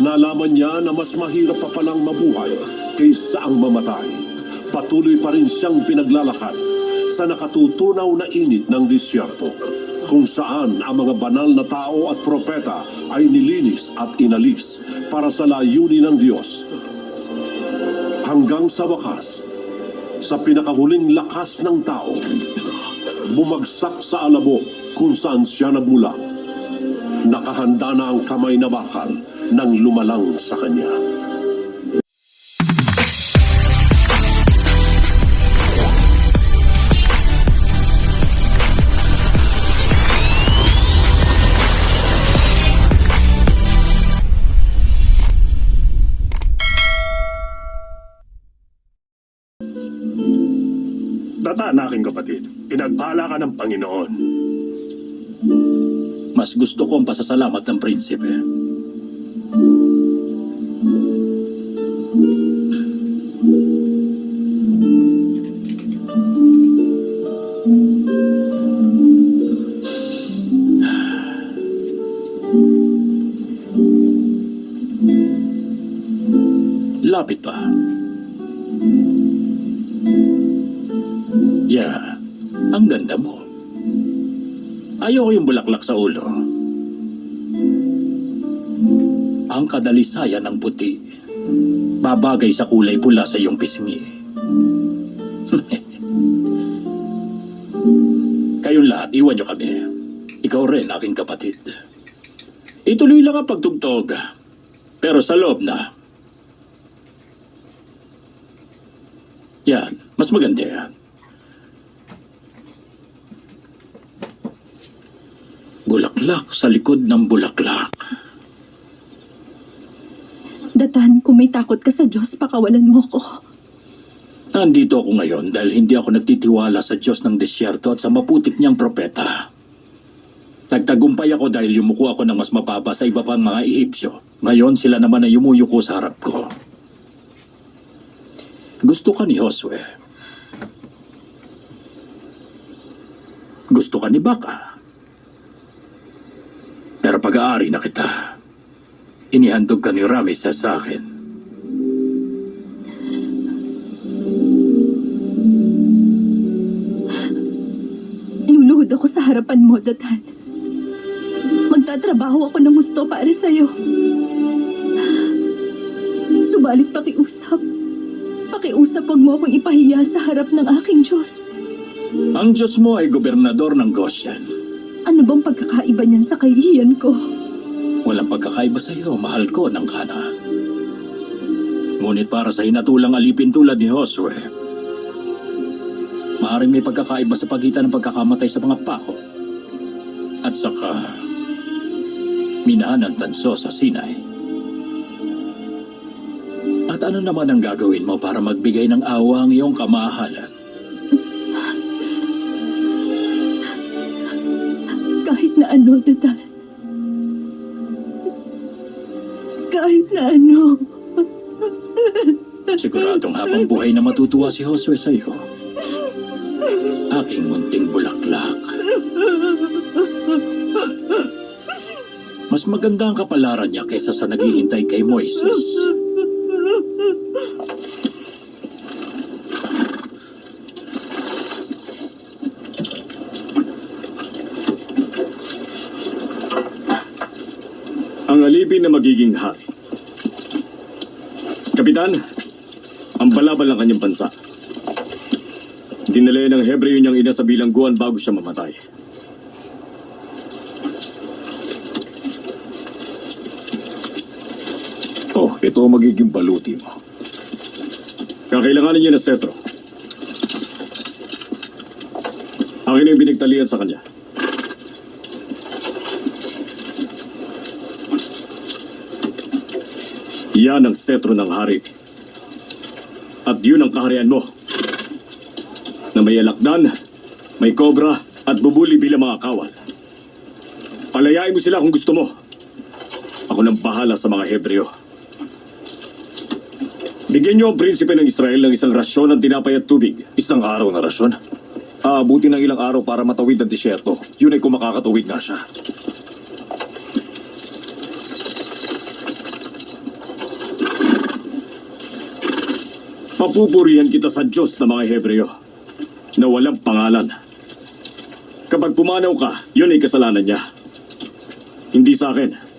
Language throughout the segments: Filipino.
Nalaman niya na mas mahirap pa palang mabuhay kaysa ang mamatay. Patuloy pa rin siyang pinaglalakad sa nakatutunaw na init ng disyerto kung saan ang mga banal na tao at propeta ay nilinis at inalis para sa layunin ng Diyos. Hanggang sa wakas, sa pinakahuling lakas ng tao, bumagsak sa alabo kung saan siya nagmula. Nakahanda na ang kamay na bakal nang lumalang sa kanya. Tata na aking kapatid, pinagpala ka ng Panginoon. Mas gusto ko ang pasasalamat ng prinsipe. Lapit pa. Yeah, ang ganda mo. Ayoko yung bulaklak sa ulo. Kadalisayan ng puti, babagay sa kulay pula sa iyong pisngi. Kayong lahat, iwan niyo kami. Ikaw rin, aking kapatid. Ituloy lang ang pagtugtog. Pero sa loob na. Yan, mas maganda yan. Bulaklak sa likod ng bulaklak. Datan, kung may takot ka sa Diyos, pakawalan mo ko. Nandito ako ngayon dahil hindi ako nagtitiwala sa Diyos ng disyerto at sa maputik niyang propeta. Nagtagumpay ako dahil yumuko ako ng mas mababa sa iba pang mga Ehipsyo. Ngayon sila naman ay yumuyuko sa harap ko. Gusto ka ni Josue. Gusto ka ni Baka. Pero pag-aari na kita. Inihandog ka ni Ramis sa akin. Luluhod ako sa harapan mo, Datan. Magtatrabaho ako ng gusto para sa'yo. Subalit pakiusap. Pakiusap wag mo akong ipahiya sa harap ng aking Diyos. Ang Diyos mo ay gobernador ng Goshen. Ano bang pagkakaiba niyan sa kahihiyan ko? Walang pagkakaiba sa iyo, mahal ko ng kana. Ngunit para sa hinatulang alipin tulad ni Josue, maaaring may pagkakaiba sa pagitan ng pagkakamatay sa mga pako at saka minahan ng tanso sa Sinai. At ano naman ang gagawin mo para magbigay ng awa ang iyong kamahalan? Kahit na ano, Datan. Kahit na ano. Siguradong habang buhay na matutuwa si Josue sa iyo. Aking munting bulaklak. Mas maganda ang kapalaran niya kaysa sa naghihintay kay Moises. Ang alipin na magiging hari. Kapitan, ang balabal ng kanyang bansa. Dinala ng Hebreo niyang ina sa bilangguan bago siya mamatay. Oh, ito ang magiging baluti mo. Kakailanganin niya ng setro. Akin ang binigtalian sa kanya. Yan ang setro ng hari. At yun ang kaharian mo. Na may alakdan, may kobra, at bubuli bilang mga kawal. Palayain mo sila kung gusto mo. Ako nang bahala sa mga Hebreo. Bigyan niyo ang prinsipe ng Israel ng isang rasyon ng tinapay at tubig. Isang araw na rasyon. Aabuti ng ilang araw para matawid ang disyerto. Yun ay kung makakatawid nga siya. Papupurihan kita sa Diyos ng mga Hebreo na walang pangalan. Kapag pumanaw ka, yun ay kasalanan niya. Hindi sa akin.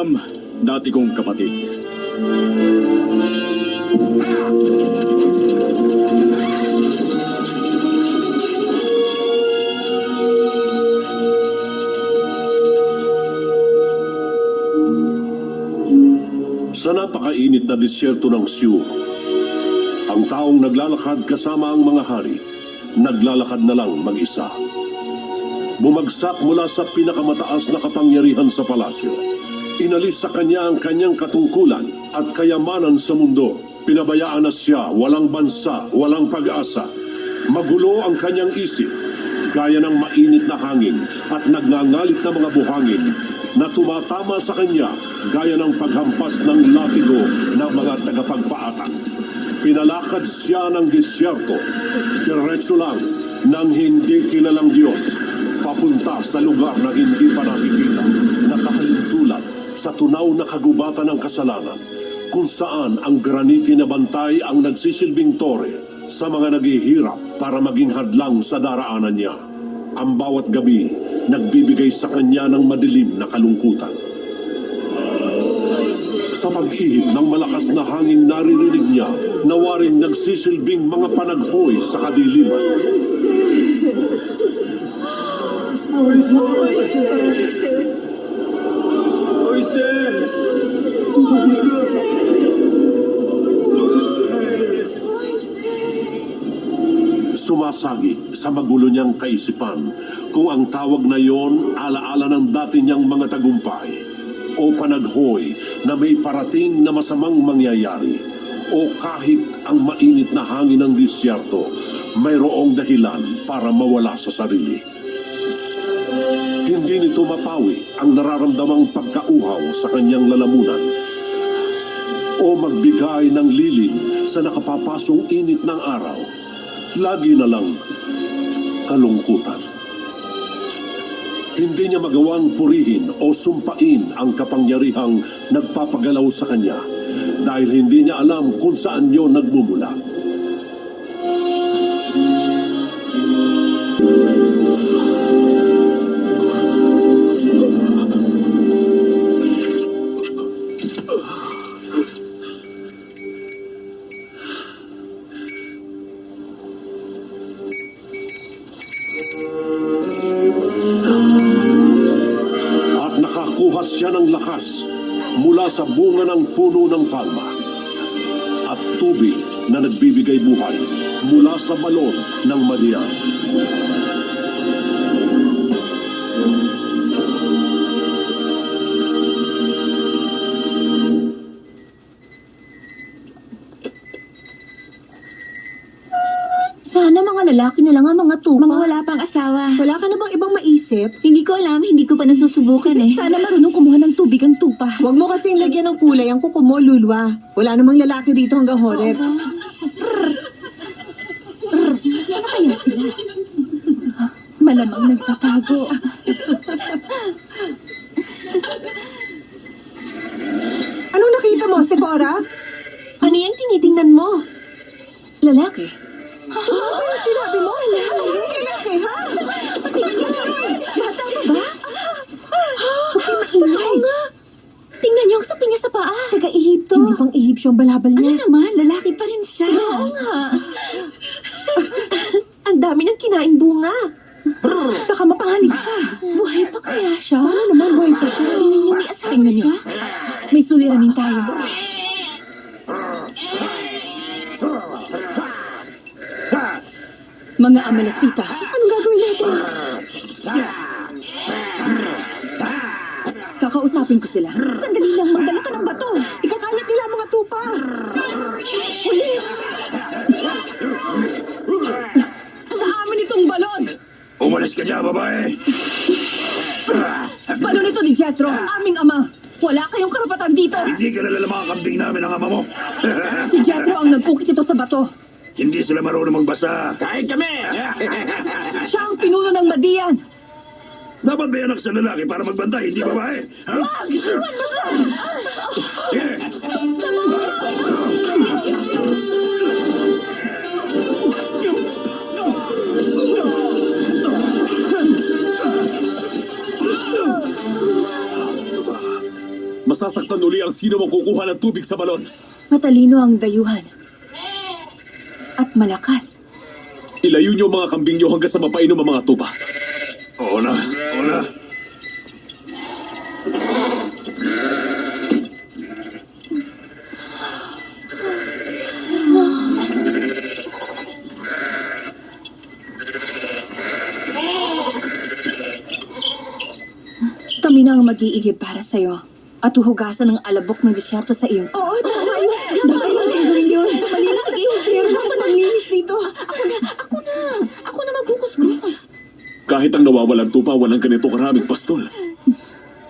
Paalam, dati kong kapatid. Sa napakainit na disyerto ng Siyur, ang taong naglalakad kasama ang mga hari, naglalakad na lang mag-isa. Bumagsak mula sa pinakamataas na kapangyarihan sa palasyo. Inalis sa kanya ang kanyang katungkulan at kayamanan sa mundo. Pinabayaan na siya, walang bansa, walang pag-asa. Magulo ang kanyang isip, gaya ng mainit na hangin at nagngangalit na mga buhangin na tumatama sa kanya gaya ng paghampas ng latigo ng mga tagapagpaatang. Pinalakad siya ng disyerto, diretso lang, ng hindi kilalang Diyos, papunta sa lugar na hindi pa nakikita, nakahalintulad sa tunaw na kagubatan ng kasalanan, kung saan ang graniti na bantay ang nagsisilbing tore sa mga naghihirap para maging hadlang sa daraanan niya. Ang bawat gabi, nagbibigay sa kanya ng madilim na kalungkutan. Sa pag-ihip ng malakas na hangin naririnig niya na waring nagsisilbing mga panaghoy sa kadiliman. Sumasagi sa magulo niyang kaisipan kung ang tawag na yon alaala ng dati niyang mga tagumpay o panaghoy na may parating na masamang mangyayari o kahit ang mainit na hangin ng disyerto mayroong dahilan para mawala sa sarili. Hindi nito mapawi ang nararamdamang pagkauhaw sa kanyang lalamunan o magbigay ng lilim sa nakapapasong init ng araw. Lagi na lang kalungkutan. Hindi niya magawang purihin o sumpain ang kapangyarihang nagpapagalaw sa kanya dahil hindi niya alam kung saan yon nagmumula. Siya ng lakas mula sa bunga ng puno ng palma at tubig na nagbibigay buhay mula sa balon ng madiyan. Lalaki na lang ang mga tupa. Mga wala pang asawa. Wala ka na bang ibang maisip? Hindi ko alam, hindi ko pa nasusubukan eh. Sana marunong kumuha ng tubig ang tupa. Huwag mo kasing lagyan ng kulay ang kuko mo, Lulwa. Wala namang lalaki dito hanggang horep. Sana kaya sila? Malamang nagtatago. Anong nakita mo, Sephora? Ano yung tinitingnan mo? Lalaki. Ano yung sinabi mo? Anong lalaki, ha? Bata ka ba? Huwag kayo maingay. Tingnan niyo ang sapi niya sa paa. Taga-Ehipto. Hindi pang Ehipsyo ang balabal Ano niya. naman, lalaki pa rin siya. Oo nga. Ang dami ng kinain bunga. Baka mapanganib siya. Buhay pa kaya siya? Sana naman buhay pa siya. Tingnan niyo, may asawa Tingnan niyo. May suliranin tayo. Mga amalasita. Anong gagawin natin? Kakausapin ko sila. Sandali lang, magdala ka ng bato. Ikakalat nila ang mga tupa. Huli! Sa amin itong balon! Umalis ka dyan, babae! Balon ito ni Jethro, aming ama. Wala kayong karapatan dito. Hindi ka nalala mga kambing namin ang ama mo. si Jethro ang nagkukit ito sa bato. Hindi sila marunong magbasa. Kahit kami! Siya ang pinuno ng Madian. Dapat may anak sa lalaki para magbantay, hindi babae. Ha? Sige. Masasaktan uli ang sino mong kukuha ng tubig sa balon. Matalino ang dayuhan. At malakas. Ilayo niyo mga kambing niyo hanggang sa mapainom ang mga tupa. Oo na, oo na. Kami na ang mag-iigib para sa'yo. At uhugasan ng alabok ng disyerto sa iyong... Oo, Kahit ang nawawalang tupa, walang ganito karaming pastol.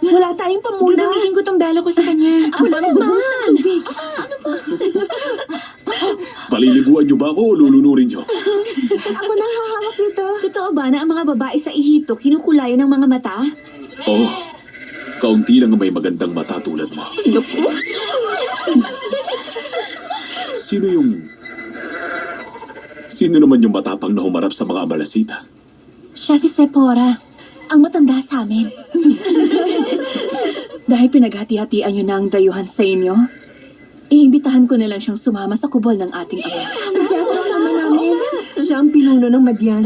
Wala tayong pamunas. Gagamitin ko tong belo ko sa kanya. Ako na magbubuhos ng tubig. ano ba? Paliliguan niyo ba ako o lulunurin niyo? Ako na hahawak nito. Totoo ba na ang mga babae sa Ehipto kinukulayan ng mga mata? Oo. Kaunti lang ang may magandang mata tulad mo. Naku. Sino yung... Sino naman yung matapang na humarap sa mga amalasita? Siya si Sephora. Ang matanda sa amin. Dahil pinaghati-hatian niyo na ang dayuhan sa inyo, iimbitahan ko na lang siyang sumama sa kubol ng ating ama. Si Jethro ang namin. Siya ang pinuno ng Madian.